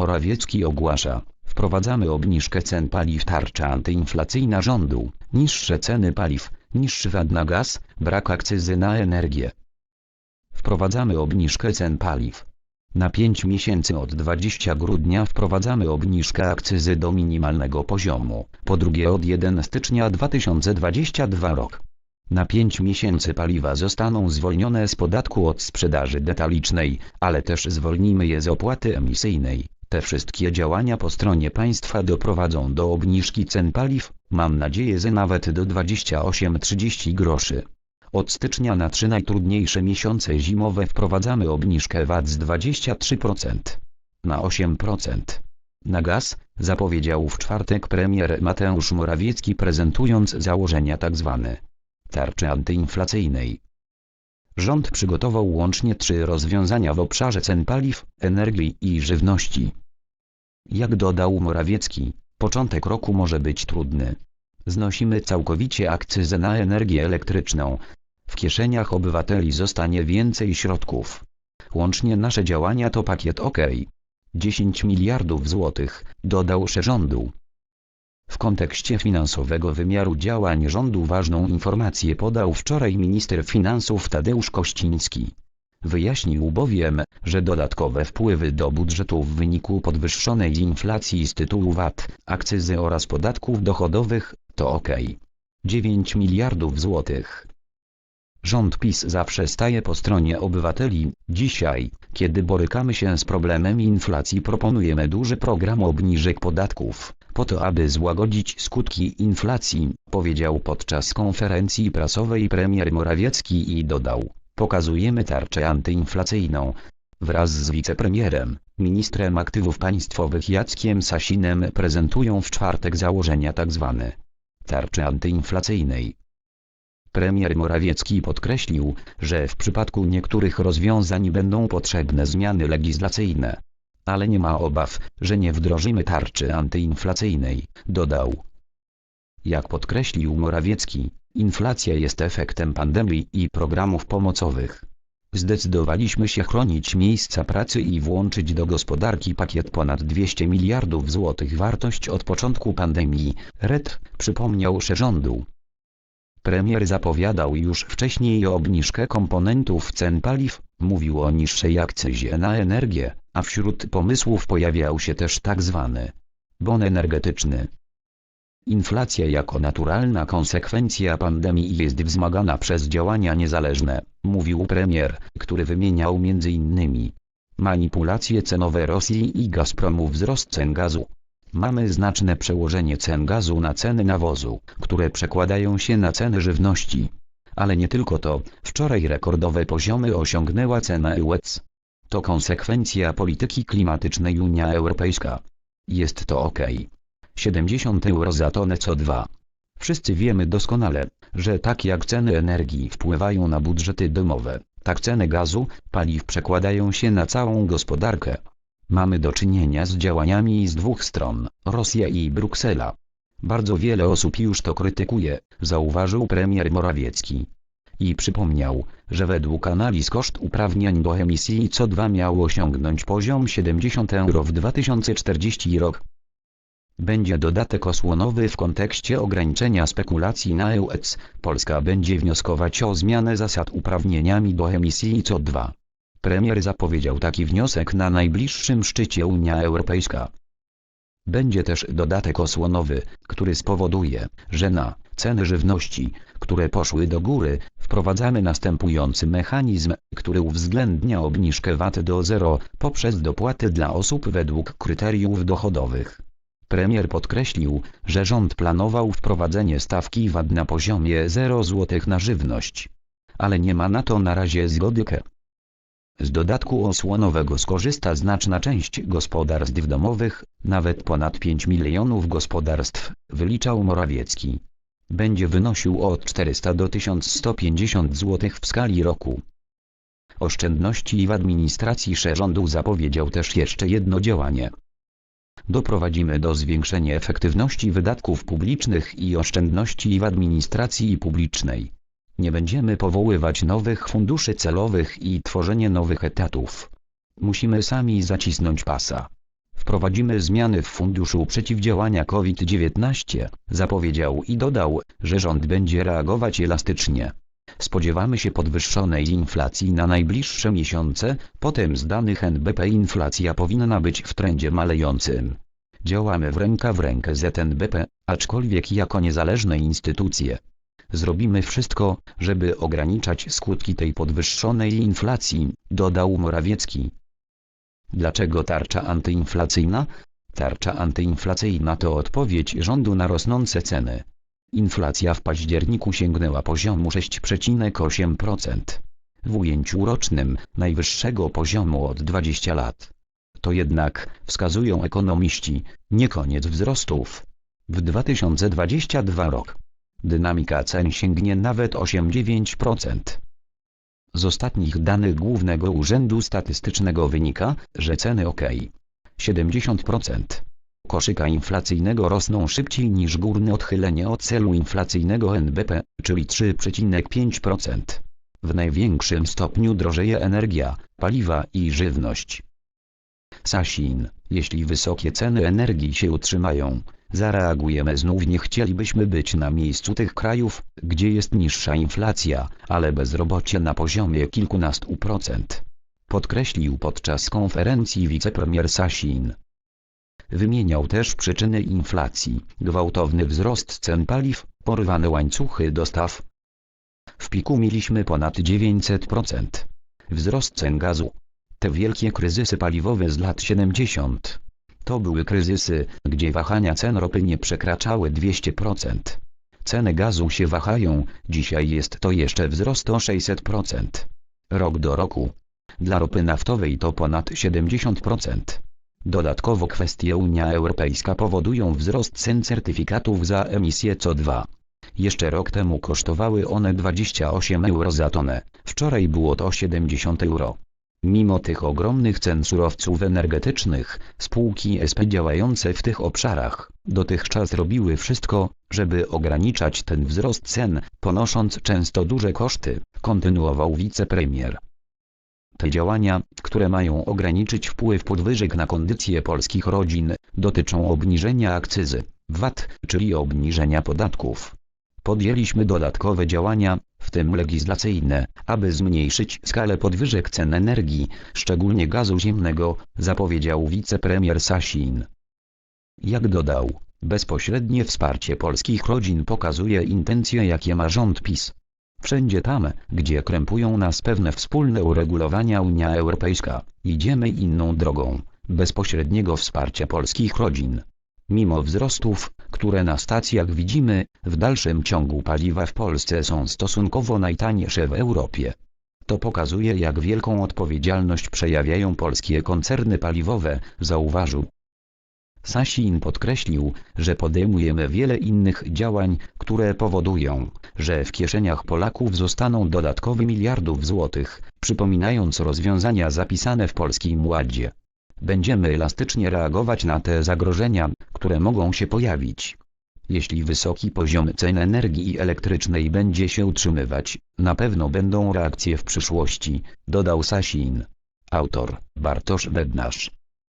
Morawiecki ogłasza, wprowadzamy obniżkę cen paliw tarcza antyinflacyjna rządu, niższe ceny paliw, niższy VAT na gaz, brak akcyzy na energię. Wprowadzamy obniżkę cen paliw. Na 5 miesięcy od 20 grudnia wprowadzamy obniżkę akcyzy do minimalnego poziomu, po drugie od 1 stycznia 2022 rok. Na 5 miesięcy paliwa zostaną zwolnione z podatku od sprzedaży detalicznej, ale też zwolnimy je z opłaty emisyjnej. Te wszystkie działania po stronie państwa doprowadzą do obniżki cen paliw, mam nadzieję, że nawet do 28-30 groszy. Od stycznia na trzy najtrudniejsze miesiące zimowe wprowadzamy obniżkę VAT z 23% na 8%. Na gaz, zapowiedział w czwartek premier Mateusz Morawiecki prezentując założenia tzw. tarczy antyinflacyjnej. Rząd przygotował łącznie trzy rozwiązania w obszarze cen paliw, energii i żywności. Jak dodał Morawiecki, początek roku może być trudny. Znosimy całkowicie akcyzę na energię elektryczną. W kieszeniach obywateli zostanie więcej środków. Łącznie nasze działania to pakiet OK. 10 miliardów złotych, dodał szef rządu. W kontekście finansowego wymiaru działań rządu ważną informację podał wczoraj minister finansów Tadeusz Kościński. Wyjaśnił bowiem, że dodatkowe wpływy do budżetu w wyniku podwyższonej inflacji z tytułu VAT, akcyzy oraz podatków dochodowych, to ok. 9 miliardów złotych. Rząd PiS zawsze staje po stronie obywateli. Dzisiaj, kiedy borykamy się z problemem inflacji proponujemy duży program obniżek podatków, po to aby złagodzić skutki inflacji, powiedział podczas konferencji prasowej premier Morawiecki i dodał, pokazujemy tarczę antyinflacyjną. Wraz z wicepremierem, ministrem aktywów państwowych Jackiem Sasinem prezentują w czwartek założenia tzw. tarczy antyinflacyjnej. Premier Morawiecki podkreślił, że w przypadku niektórych rozwiązań będą potrzebne zmiany legislacyjne. Ale nie ma obaw, że nie wdrożymy tarczy antyinflacyjnej, dodał. Jak podkreślił Morawiecki, inflacja jest efektem pandemii i programów pomocowych. Zdecydowaliśmy się chronić miejsca pracy i włączyć do gospodarki pakiet ponad 200 miliardów złotych wartość od początku pandemii, RED, przypomniał szef rządu. Premier zapowiadał już wcześniej obniżkę komponentów cen paliw, mówił o niższej akcyzie na energię, a wśród pomysłów pojawiał się też tzw. bon energetyczny. Inflacja jako naturalna konsekwencja pandemii jest wzmagana przez działania niezależne, mówił premier, który wymieniał m.in. manipulacje cenowe Rosji i Gazpromu wzrost cen gazu. Mamy znaczne przełożenie cen gazu na ceny nawozu, które przekładają się na ceny żywności. Ale nie tylko to, wczoraj rekordowe poziomy osiągnęła cena UEC. To konsekwencja polityki klimatycznej Unia Europejska. Jest to ok. 70 euro za tonę CO2. Wszyscy wiemy doskonale, że tak jak ceny energii wpływają na budżety domowe, tak ceny gazu, paliw przekładają się na całą gospodarkę. Mamy do czynienia z działaniami z dwóch stron, Rosja i Bruksela. Bardzo wiele osób już to krytykuje, zauważył premier Morawiecki. I przypomniał, że według analiz koszt uprawnień do emisji CO2 miał osiągnąć poziom 70 euro w 2040 rok. Będzie dodatek osłonowy w kontekście ograniczenia spekulacji na EUEC. Polska będzie wnioskować o zmianę zasad uprawnieniami do emisji CO2. Premier zapowiedział taki wniosek na najbliższym szczycie Unia Europejska. Będzie też dodatek osłonowy, który spowoduje, że na ceny żywności, które poszły do góry, wprowadzamy następujący mechanizm, który uwzględnia obniżkę VAT do zero poprzez dopłaty dla osób według kryteriów dochodowych. Premier podkreślił, że rząd planował wprowadzenie stawki VAT na poziomie 0 zł na żywność. Ale nie ma na to na razie zgody. Z dodatku osłonowego skorzysta znaczna część gospodarstw domowych, nawet ponad 5 milionów gospodarstw, wyliczał Morawiecki. Będzie wynosił od 400 do 1150 zł w skali roku. Oszczędności w administracji rządu zapowiedział też jeszcze jedno działanie. Doprowadzimy do zwiększenia efektywności wydatków publicznych i oszczędności w administracji publicznej. Nie będziemy powoływać nowych funduszy celowych i tworzenie nowych etatów. Musimy sami zacisnąć pasa. Wprowadzimy zmiany w Funduszu Przeciwdziałania COVID-19, zapowiedział i dodał, że rząd będzie reagować elastycznie. Spodziewamy się podwyższonej inflacji na najbliższe miesiące, potem z danych NBP inflacja powinna być w trendzie malejącym. Działamy w ręka w rękę z NBP, aczkolwiek jako niezależne instytucje. Zrobimy wszystko, żeby ograniczać skutki tej podwyższonej inflacji, dodał Morawiecki. Dlaczego tarcza antyinflacyjna? Tarcza antyinflacyjna to odpowiedź rządu na rosnące ceny. Inflacja w październiku sięgnęła poziomu 6,8%. W ujęciu rocznym, najwyższego poziomu od 20 lat. To jednak, wskazują ekonomiści, nie koniec wzrostów. W 2022 rok dynamika cen sięgnie nawet 8,9%. Z ostatnich danych Głównego Urzędu Statystycznego wynika, że ceny OK. 70%. Koszyka inflacyjnego rosną szybciej niż górne odchylenie od celu inflacyjnego NBP, czyli 3,5%. W największym stopniu drożeje energia, paliwa i żywność. Sasin, jeśli wysokie ceny energii się utrzymają, zareagujemy znów nie chcielibyśmy być na miejscu tych krajów, gdzie jest niższa inflacja, ale bezrobocie na poziomie kilkunastu procent. Podkreślił podczas konferencji wicepremier Sasin. Wymieniał też przyczyny inflacji, gwałtowny wzrost cen paliw, porwane łańcuchy dostaw. W piku mieliśmy ponad 900%. Wzrost cen gazu. Te wielkie kryzysy paliwowe z lat 70. To były kryzysy, gdzie wahania cen ropy nie przekraczały 200%. Ceny gazu się wahają, dzisiaj jest to jeszcze wzrost o 600%. Rok do roku. Dla ropy naftowej to ponad 70%. Dodatkowo kwestie Unia Europejska powodują wzrost cen certyfikatów za emisję CO2. Jeszcze rok temu kosztowały one 28 euro za tonę, wczoraj było to 70 euro. Mimo tych ogromnych cen surowców energetycznych, spółki SP działające w tych obszarach, dotychczas robiły wszystko, żeby ograniczać ten wzrost cen, ponosząc często duże koszty, kontynuował wicepremier. Te działania, które mają ograniczyć wpływ podwyżek na kondycję polskich rodzin, dotyczą obniżenia akcyzy, VAT, czyli obniżenia podatków. Podjęliśmy dodatkowe działania, w tym legislacyjne, aby zmniejszyć skalę podwyżek cen energii, szczególnie gazu ziemnego, zapowiedział wicepremier Sasin. Jak dodał, bezpośrednie wsparcie polskich rodzin pokazuje intencje jakie ma rząd PiS. Wszędzie tam, gdzie krępują nas pewne wspólne uregulowania Unia Europejska, idziemy inną drogą, bezpośredniego wsparcia polskich rodzin. Mimo wzrostów, które na stacjach widzimy, w dalszym ciągu paliwa w Polsce są stosunkowo najtańsze w Europie. To pokazuje jak wielką odpowiedzialność przejawiają polskie koncerny paliwowe, zauważył. Sasin podkreślił, że podejmujemy wiele innych działań, które powodują, że w kieszeniach Polaków zostaną dodatkowe miliardów złotych, przypominając rozwiązania zapisane w Polskim Ładzie. Będziemy elastycznie reagować na te zagrożenia, które mogą się pojawić. Jeśli wysoki poziom cen energii elektrycznej będzie się utrzymywać, na pewno będą reakcje w przyszłości, dodał Sasin. Autor Bartosz Bednarz